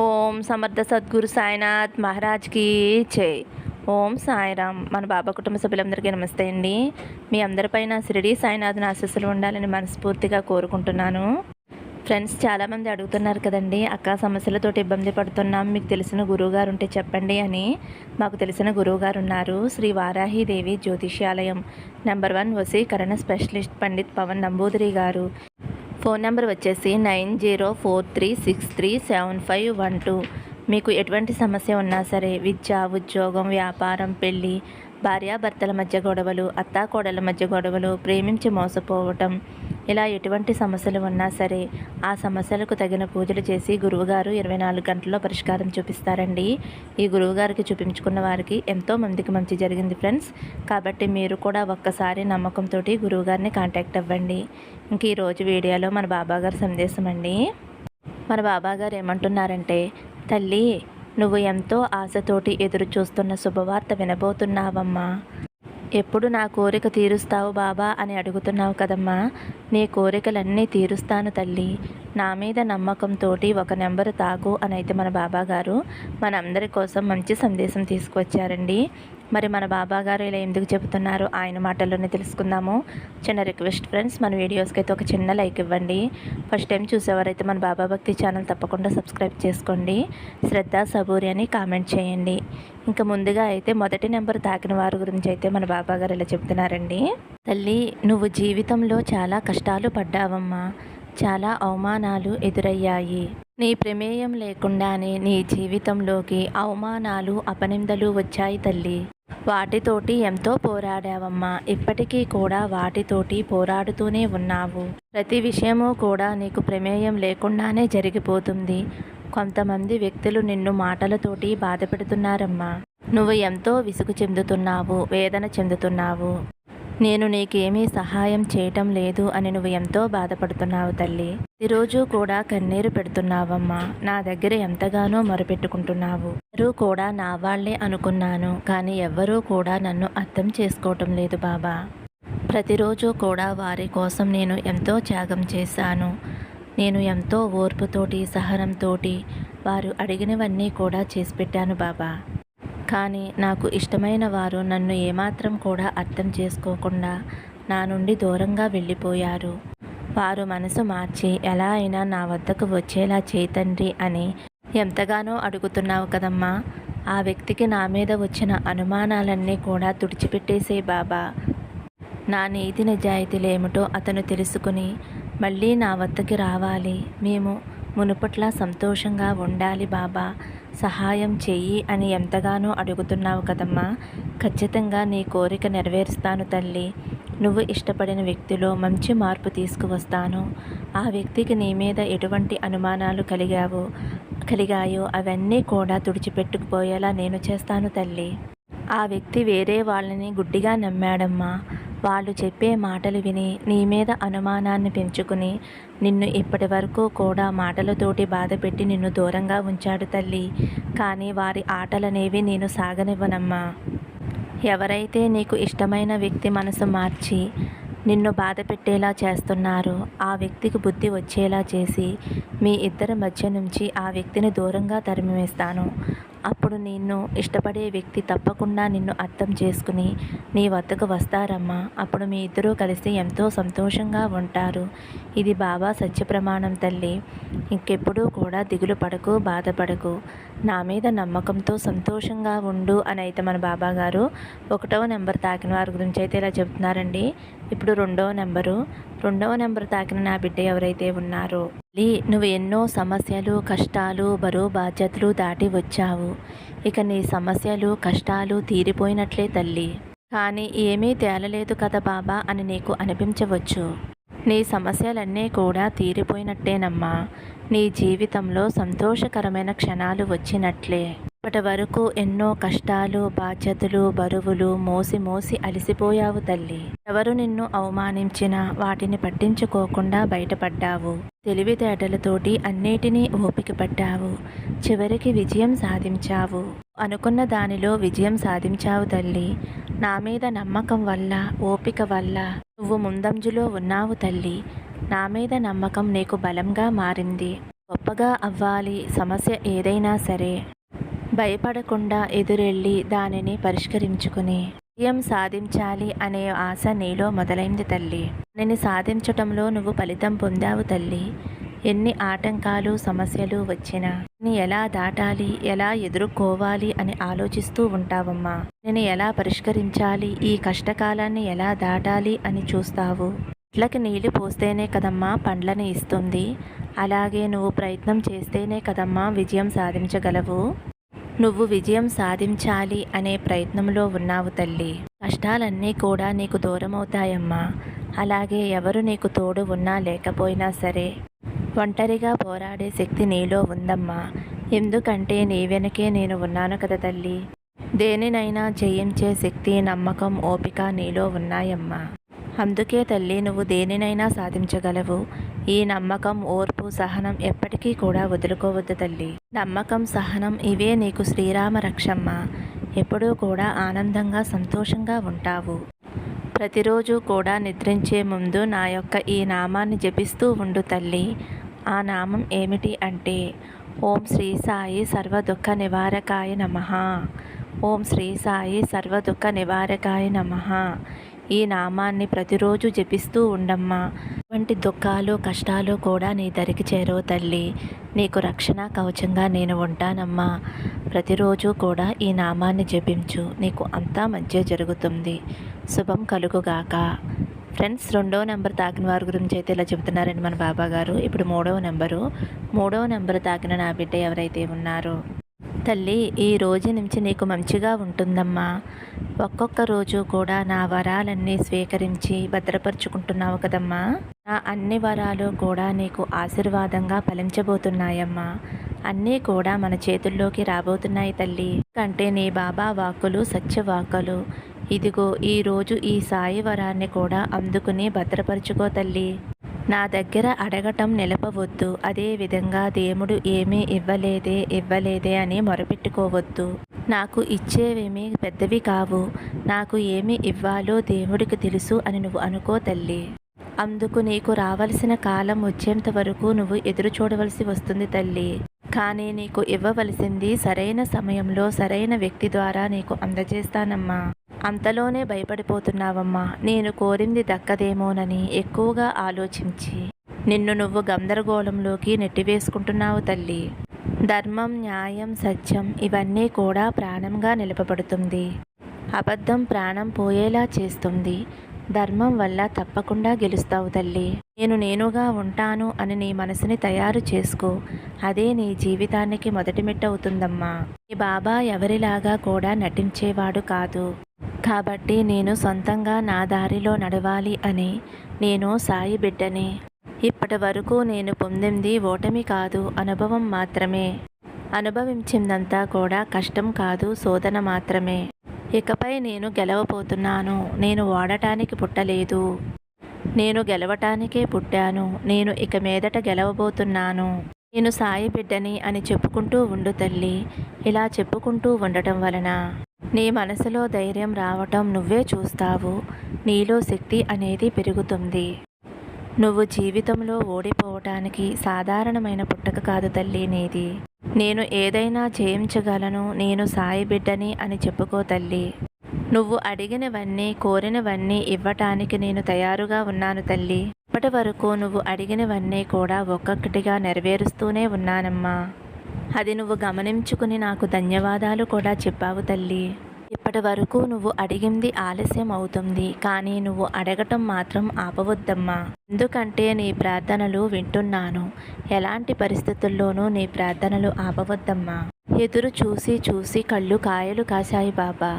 ఓం సమర్థ సద్గురు సాయినాథ్ మహారాజ్కి జై. ఓం సాయిరామ్. మన బాబా కుటుంబ సభ్యులందరికీ నమస్తే అండి. మీ అందరిపైన షిరిడి సాయినాథ్ని ఆశస్సులు ఉండాలని మనస్ఫూర్తిగా కోరుకుంటున్నాను. ఫ్రెండ్స్ చాలామంది అడుగుతున్నారు కదండి అక్క సమస్యలతోటి ఇబ్బంది పడుతున్నాం మీకు తెలిసిన గురువుగారు ఉంటే చెప్పండి అని. మాకు తెలిసిన గురువుగారు ఉన్నారు శ్రీ వారాహిదేవి జ్యోతిష్యాలయం. నెంబర్ వన్ వసీకరణ స్పెషలిస్ట్ పండిత్ పవన్ నంబూదిరి గారు. ఫోన్ నెంబర్ వచ్చేసి nine zero four three six three seven five one two. మీకు ఎటువంటి సమస్య ఉన్నా సరే విద్య ఉద్యోగం వ్యాపారం పెళ్ళి భార్యాభర్తల మధ్య గొడవలు అత్తాకోడల మధ్య గొడవలు ప్రేమించి మోసపోవటం ఇలా ఎటువంటి సమస్యలు ఉన్నా సరే ఆ సమస్యలకు తగిన పూజలు చేసి గురువుగారు ఇరవై నాలుగు గంటల్లో పరిష్కారం చూపిస్తారండి. ఈ గురువుగారికి చూపించుకున్న వారికి ఎంతో మందికి మంచి జరిగింది ఫ్రెండ్స్. కాబట్టి మీరు కూడా ఒక్కసారి నమ్మకంతో గురువుగారిని కాంటాక్ట్ అవ్వండి. ఇంక ఈరోజు వీడియోలో మన బాబాగారు సందేశం అండి. మన బాబాగారు ఏమంటున్నారంటే తల్లి నువ్వు ఎంతో ఆశతోటి ఎదురు చూస్తున్న శుభవార్త వినబోతున్నావమ్మా. ఎప్పుడు నా కోరిక తీరుస్తావు బాబా అని అడుగుతున్నావు కదమ్మా? నీ కోరికలన్నీ తీరుస్తాను తల్లి. నా మీద నమ్మకంతో ఒక నెంబరు తాగు అని అయితే మన బాబా గారు మనందరి కోసం మంచి సందేశం తీసుకువచ్చారండి. మరి మన బాబా గారు ఇలా ఎందుకు చెబుతున్నారు? ఆయన మాటల్లోనే తెలుసుకుందాము. చిన్న రిక్వెస్ట్ ఫ్రెండ్స్ మన వీడియోస్కి అయితే ఒక చిన్న లైక్ ఇవ్వండి. ఫస్ట్ టైం చూసేవారైతే మన బాబా భక్తి ఛానల్ తప్పకుండా సబ్స్క్రైబ్ చేసుకోండి. శ్రద్ధ సబూరి అని కామెంట్ చేయండి. ఇంకా ముందుగా అయితే మొదటి నెంబర్ తాకిన వారి గురించి అయితే మన బాబా గారు ఇలా చెప్తున్నారండి తల్లి నువ్వు జీవితంలో చాలా కష్టాలు పడ్డావమ్మా. చాలా అవమానాలు ఎదురయ్యాయి. నీ ప్రమేయం లేకుండానే నీ జీవితంలోకి అవమానాలు అపనిందలు వచ్చాయి తల్లి. వాటితోటి ఎంతో పోరాడావమ్మా. ఇప్పటికీ కూడా వాటితోటి పోరాడుతూనే ఉన్నావు. ప్రతి విషయము కూడా నీకు ప్రమేయం లేకుండానే జరిగిపోతుంది. కొంతమంది వ్యక్తులు నిన్ను మాటలతోటి బాధ పెడుతున్నారమ్మా నువ్వు ఎంతో విసుగు చెందుతున్నావు వేదన చెందుతున్నావు. నేను నీకేమీ సహాయం చేయటం లేదు అని నువ్వు ఎంతో బాధపడుతున్నావు తల్లి. ఈరోజు కూడా కన్నీరు పెడుతున్నావమ్మా. నా దగ్గర ఎంతగానో మొరపెట్టుకుంటున్నావు. ఎవరూ కూడా నా వాళ్ళే అనుకున్నాను. కానీ ఎవ్వరూ కూడా నన్ను అర్థం చేసుకోవటం లేదు బాబా. ప్రతిరోజు కూడా వారి కోసం నేను ఎంతో త్యాగం చేశాను. నేను ఎంతో ఓర్పుతోటి సహనంతోటి వారు అడిగినవన్నీ కూడా చేసి పెట్టాను బాబా. కానీ నాకు ఇష్టమైన వారు నన్ను ఏమాత్రం కూడా అర్థం చేసుకోకుండా నా నుండి దూరంగా వెళ్ళిపోయారు. వారు మనసు మార్చి ఎలా అయినా నా వద్దకు వచ్చేలా చేతండ్రి అని ఎంతగానో అడుగుతున్నావు కదమ్మా. ఆ వ్యక్తికి నా మీద వచ్చిన అనుమానాలన్నీ కూడా తుడిచిపెట్టేసే బాబా. నా నీతి నిజాయితీలేమిటో అతను తెలుసుకుని మళ్ళీ నా వద్దకి రావాలి. మేము మునుపట్లా సంతోషంగా ఉండాలి బాబా. సహాయం చెయ్యి అని ఎంతగానో అడుగుతున్నావు కదమ్మా. ఖచ్చితంగా నీ కోరిక నెరవేరుస్తాను తల్లి. నువ్వు ఇష్టపడిన వ్యక్తిలో మంచి మార్పు తీసుకువస్తాను. ఆ వ్యక్తికి నీ మీద ఎటువంటి అనుమానాలు కలిగావు కలిగాయో అవన్నీ కూడా తుడిచిపెట్టుకుపోయేలా నేను చేస్తాను తల్లి. ఆ వ్యక్తి వేరే వాళ్ళని గుడ్డిగా నమ్మాడమ్మా. వాళ్ళు చెప్పే మాటలు విని నీ మీద అనుమానాన్ని పెంచుకుని నిన్ను ఇప్పటి వరకు కూడా మాటలతోటి బాధపెట్టి నిన్ను దూరంగా ఉంచాడు తల్లి. కానీ వారి ఆటలనేవి నేను సాగనివ్వనమ్మా. ఎవరైతే నీకు ఇష్టమైన వ్యక్తి మనసు మార్చి నిన్ను బాధ పెట్టేలా చేస్తున్నారు ఆ వ్యక్తికి బుద్ధి వచ్చేలా చేసి మీ ఇద్దరి మధ్య నుంచి ఆ వ్యక్తిని దూరంగా తరిమివేస్తాను. అప్పుడు నిన్ను ఇష్టపడే వ్యక్తి తప్పకుండా నిన్ను అర్థం చేసుకుని నీ వద్దకు వస్తారమ్మా. అప్పుడు మీ ఇద్దరూ కలిసి ఎంతో సంతోషంగా ఉంటారు. ఇది బాబా సత్య ప్రమాణం తల్లి. ఇంకెప్పుడూ కూడా దిగులు పడకు బాధపడకు. నా మీద నమ్మకంతో సంతోషంగా ఉండు అని అయితే మన బాబా గారు ఒకటవ నెంబర్ తాకిన వారి గురించి అయితే ఇలా చెప్తున్నారండి. ఇప్పుడు రెండవ నెంబరు. రెండవ నెంబర్ తాకిన నా బిడ్డ ఎవరైతే ఉన్నారో లీ నువ్వు ఎన్నో సమస్యలు కష్టాలు బరువు బాధ్యతలు దాటి వచ్చావు. ఇక నీ సమస్యలు కష్టాలు తీరిపోయినట్లే తల్లి. కానీ ఏమీ తేలలేదు కదా బాబా అని నీకు అనిపించవచ్చు. నీ సమస్యలన్నీ కూడా తీరిపోయినట్టేనమ్మా. నీ జీవితంలో సంతోషకరమైన క్షణాలు వచ్చినట్లే. ఇప్పటి వరకు ఎన్నో కష్టాలు బాధ్యతలు బరువులు మోసి మోసి అలసిపోయావు తల్లి. ఎవరు నిన్ను అవమానించినా వాటిని పట్టించుకోకుండా బయటపడ్డావు. తెలివితేటలతోటి అన్నిటినీ ఓపిక పడ్డావు చివరికి విజయం సాధించావు. అనుకున్న దానిలో విజయం సాధించావు తల్లి. నా మీద నమ్మకం వల్ల ఓపిక వల్ల నువ్వు ముందంజులో ఉన్నావు తల్లి. నా మీద నమ్మకం నీకు బలంగా మారింది. గొప్పగా అవ్వాలి. సమస్య ఏదైనా సరే. భయపడకుండా ఎదురెళ్ళి దానిని పరిష్కరించుకుని విజయం సాధించాలి అనే ఆశ నీలో మొదలైంది తల్లి. నేను సాధించటంలో నువ్వు ఫలితం పొందావు తల్లి. ఎన్ని ఆటంకాలు సమస్యలు వచ్చినా నేను ఎలా దాటాలి ఎలా ఎదుర్కోవాలి అని ఆలోచిస్తూ ఉంటావమ్మా. నేను ఎలా పరిష్కరించాలి ఈ కష్టకాలాన్ని ఎలా దాటాలి అని చూస్తావు. ఇట్లకి నీళ్ళు పోస్తేనే కదమ్మా పండ్లని ఇస్తుంది. అలాగే నువ్వు ప్రయత్నం చేస్తేనే కదమ్మా విజయం సాధించగలవు. నువ్వు విజయం సాధించాలి అనే ప్రయత్నంలో ఉన్నావు తల్లి. కష్టాలన్నీ కూడా నీకు దూరమవుతాయమ్మా. అలాగే ఎవరు నీకు తోడు ఉన్నా లేకపోయినా సరే. ఒంటరిగా పోరాడే శక్తి నీలో ఉందమ్మా. ఎందుకంటే నీ వెనకే నేను ఉన్నాను కదా తల్లి. దేనినైనా జయించే శక్తి నమ్మకం ఓపిక నీలో ఉన్నాయమ్మా. అందుకే తల్లి నువ్వు దేనినైనా సాధించగలవు. ఈ నమ్మకం ఓర్పు సహనం ఎప్పటికీ కూడా వదులుకోవద్దు తల్లి. నమ్మకం సహనం ఇవే నీకు శ్రీరామ రక్షమ్మ. ఎప్పుడూ కూడా ఆనందంగా సంతోషంగా ఉంటావు. ప్రతిరోజు కూడా నిద్రించే ముందు నా యొక్క ఈ నామాన్ని జపిస్తూ ఉండు తల్లి. ఆ నామం ఏమిటి అంటే ఓం శ్రీ సాయి సర్వ దుఃఖ నివారకాయ నమ. ఓం శ్రీ సాయి సర్వ దుఃఖ నివారకాయ నమ. ఈ నామాన్ని ప్రతిరోజు జపిస్తూ ఉండమ్మా. వంటి దుఃఖాలు కష్టాలు కూడా నీ దరికి చేరవు తల్లి. నీకు రక్షణ కవచంగా నేను ఉంటానమ్మా. ప్రతిరోజు కూడా ఈ నామాన్ని జపించు. నీకు అంతా మంచి జరుగుతుంది. శుభం కలుగుగాక. ఫ్రెండ్స్ రెండో నెంబర్ తాకిన వారి గురించి అయితే ఇలా చెబుతున్నారండి మన బాబా గారు. ఇప్పుడు మూడవ నెంబరు. మూడవ నెంబర్ తాకిన నా బిడ్డ ఎవరైతే ఉన్నారో. తల్లి ఈ రోజు నుంచి నీకు మంచిగా ఉంటుందమ్మా. ఒక్కొక్క రోజు కూడా నా వరాలన్నీ స్వీకరించి భద్రపరుచుకుంటున్నావు కదమ్మా. నా అన్ని వరాలు కూడా నీకు ఆశీర్వాదంగా ఫలించబోతున్నాయమ్మా. అన్నీ కూడా మన చేతుల్లోకి రాబోతున్నాయి తల్లి. కంటే నీ బాబా వాక్కులు సత్యవాక్కులు. ఇదిగో ఈరోజు ఈ సాయి వరాన్ని కూడా అందుకుని భద్రపరుచుకో తల్లి. నా దగ్గర అడగటం నిలపవద్దు. అదే విధంగా దేవుడు ఏమీ ఇవ్వలేదే ఇవ్వలేదే అని మొరపెట్టుకోవద్దు. నాకు ఇచ్చేవేమీ పెద్దవి కావు. నాకు ఏమి ఇవ్వాలో దేవుడికి తెలుసు అని నువ్వు అనుకో తల్లి. అందుకు నీకు రావలసిన కాలం వచ్చేంత వరకు నువ్వు ఎదురు చూడవలసి వస్తుంది తల్లి. కానీ నీకు ఇవ్వవలసింది సరైన సమయంలో సరైన వ్యక్తి ద్వారా నీకు అందజేస్తానమ్మా. అంతలోనే భయపడిపోతున్నావమ్మా. నేను కోరింది దక్కదేమోనని ఎక్కువగా ఆలోచించి. నిన్ను నువ్వు గందరగోళంలోకి నెట్టివేసుకుంటున్నావు తల్లి. ధర్మం న్యాయం సత్యం ఇవన్నీ కూడా ప్రాణంగా నిలపబడుతుంది. అబద్ధం ప్రాణం పోయేలా చేస్తుంది. ధర్మం వల్ల తప్పకుండా గెలుస్తావు తల్లి. నేను నేనుగా ఉంటాను అని నీ మనసుని తయారు చేసుకో. అదే నీ జీవితానికి మొదటి మెట్టు అవుతుందమ్మా. నీ బాబా ఎవరిలాగా కూడా నటించేవాడు కాదు. కాబట్టి నేను సొంతంగా నా దారిలో నడవాలి అని నేను సాయి బిడ్డని. ఇప్పటి వరకు నేను పొందింది ఓటమి కాదు అనుభవం మాత్రమే. అనుభవించిందంతా కూడా కష్టం కాదు శోధన మాత్రమే. ఇకపై నేను గెలవబోతున్నాను నేను ఓడటానికి పుట్టలేదు. నేను గెలవటానికే పుట్టాను నేను ఇక మీదట గెలవబోతున్నాను. నేను సాయి బిడ్డని అని చెప్పుకుంటూ ఉండు తల్లి ఇలా చెప్పుకుంటూ ఉండటం వలన నీ మనసులో ధైర్యం రావటం నువ్వే చూస్తావు నీలో శక్తి అనేది పెరుగుతుంది. నువ్వు జీవితంలో ఓడిపోవటానికి సాధారణమైన పుట్టక కాదు తల్లి నీది. నేను ఏదైనా చేయించగలను నేను సాయి బిడ్డని అని చెప్పుకో తల్లి. నువ్వు అడిగినవన్నీ కోరినవన్నీ ఇవ్వటానికి నేను తయారుగా ఉన్నాను తల్లి. ఇప్పటి వరకు నువ్వు అడిగినవన్నీ కూడా ఒక్కొక్కటిగా నెరవేరుస్తూనే ఉన్నానమ్మా. అది నువ్వు గమనించుకుని నాకు ధన్యవాదాలు కూడా చెప్పావు తల్లి. ఇప్పటి వరకు నువ్వు అడిగింది ఆలస్యం అవుతుంది కానీ నువ్వు అడగటం మాత్రం ఆపవద్దమ్మా. ఎందుకంటే నీ ప్రార్థనలు వింటున్నాను. ఎలాంటి పరిస్థితుల్లోనూ నీ ప్రార్థనలు ఆపవద్దమ్మా. ఎదురు చూసి చూసి కళ్ళు కాయలు కాశాయి బాబా.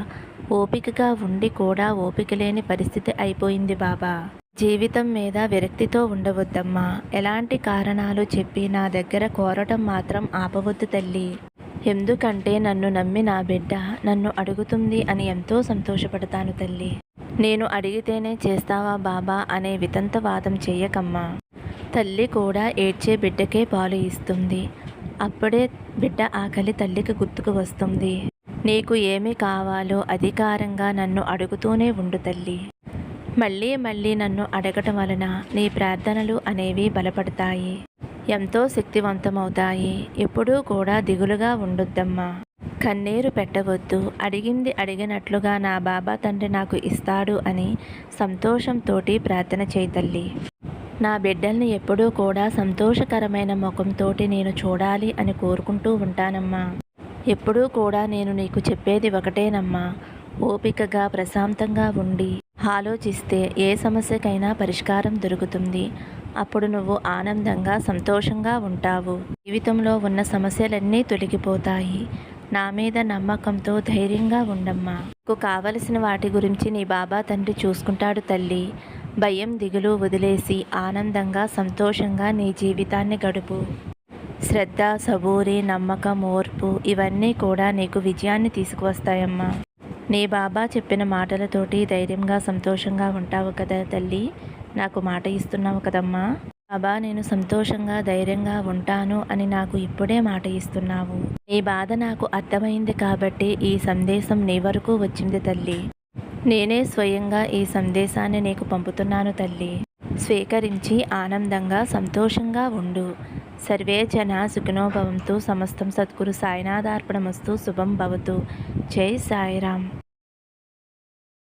ఓపికగా ఉండి కూడా ఓపిక లేని పరిస్థితి అయిపోయింది బాబా. జీవితం మీద విరక్తితో ఉండవద్దమ్మా. ఎలాంటి కారణాలు చెప్పి నా దగ్గర కోరటం మాత్రం ఆపవద్దు తల్లి. ఎందుకంటే నన్ను నమ్మి నా బిడ్డ నన్ను అడుగుతుంది అని ఎంతో సంతోషపడతాను తల్లి. నేను అడిగితేనే చేస్తావా బాబా? అనే వితంతవాదం చెయ్యకమ్మా. తల్లి కూడా ఏడ్చే బిడ్డకే పాలు ఇస్తుంది. అప్పుడే బిడ్డ ఆకలి తల్లికి గుర్తుకు వస్తుంది. నీకు ఏమి కావాలో అధికారంగా నన్ను అడుగుతూనే ఉండు తల్లి. మళ్ళీ మళ్ళీ నన్ను అడగటం వలన నీ ప్రార్థనలు అనేవి బలపడతాయి. ఎంతో శక్తివంతమవుతాయి. ఎప్పుడూ కూడా దిగులుగా ఉండొద్దమ్మా. కన్నీరు పెట్టవద్దు. అడిగింది అడిగినట్లుగా నా బాబా తండ్రి నాకు ఇస్తాడు అని సంతోషంతోటి ప్రార్థన చేయతల్లి నా బిడ్డల్ని ఎప్పుడూ కూడా సంతోషకరమైన ముఖంతోటి నేను చూడాలి అని కోరుకుంటూ ఉంటానమ్మా. ఎప్పుడూ కూడా నేను నీకు చెప్పేది ఒకటేనమ్మా. ఓపికగా ప్రశాంతంగా ఉండి ఆలోచిస్తే ఏ సమస్యకైనా పరిష్కారం దొరుకుతుంది. అప్పుడు నువ్వు ఆనందంగా సంతోషంగా ఉంటావు. జీవితంలో ఉన్న సమస్యలన్నీ తొలగిపోతాయి. నా మీద నమ్మకంతో ధైర్యంగా ఉండమ్మా. నీకు కావలసిన వాటి గురించి నీ బాబా తండ్రి చూసుకుంటాడు తల్లి. భయం దిగులు వదిలేసి ఆనందంగా సంతోషంగా నీ జీవితాన్ని గడుపు. శ్రద్ధ సబూరి నమ్మకం ఓర్పు ఇవన్నీ కూడా నీకు విజయాన్ని తీసుకువస్తాయమ్మా. నీ బాబా చెప్పిన మాటలతోటి ధైర్యంగా సంతోషంగా ఉంటావు కదా తల్లి. నాకు మాట ఇస్తున్నావు కదమ్మా. బాబా నేను సంతోషంగా ధైర్యంగా ఉంటాను అని నాకు ఇప్పుడే మాట ఇస్తున్నావు. నీ బాధ నాకు అర్థమైంది కాబట్టి ఈ సందేశం నీ వరకు వచ్చింది తల్లి. నేనే స్వయంగా ఈ సందేశాన్ని నీకు పంపుతున్నాను తల్లి. స్వీకరించి ఆనందంగా సంతోషంగా ఉండు. సర్వే జన సుఖినోభవంతో సమస్తం సద్గురు సాయినాథార్పణమస్తు శుభం భవతు. జై సాయిరామ్.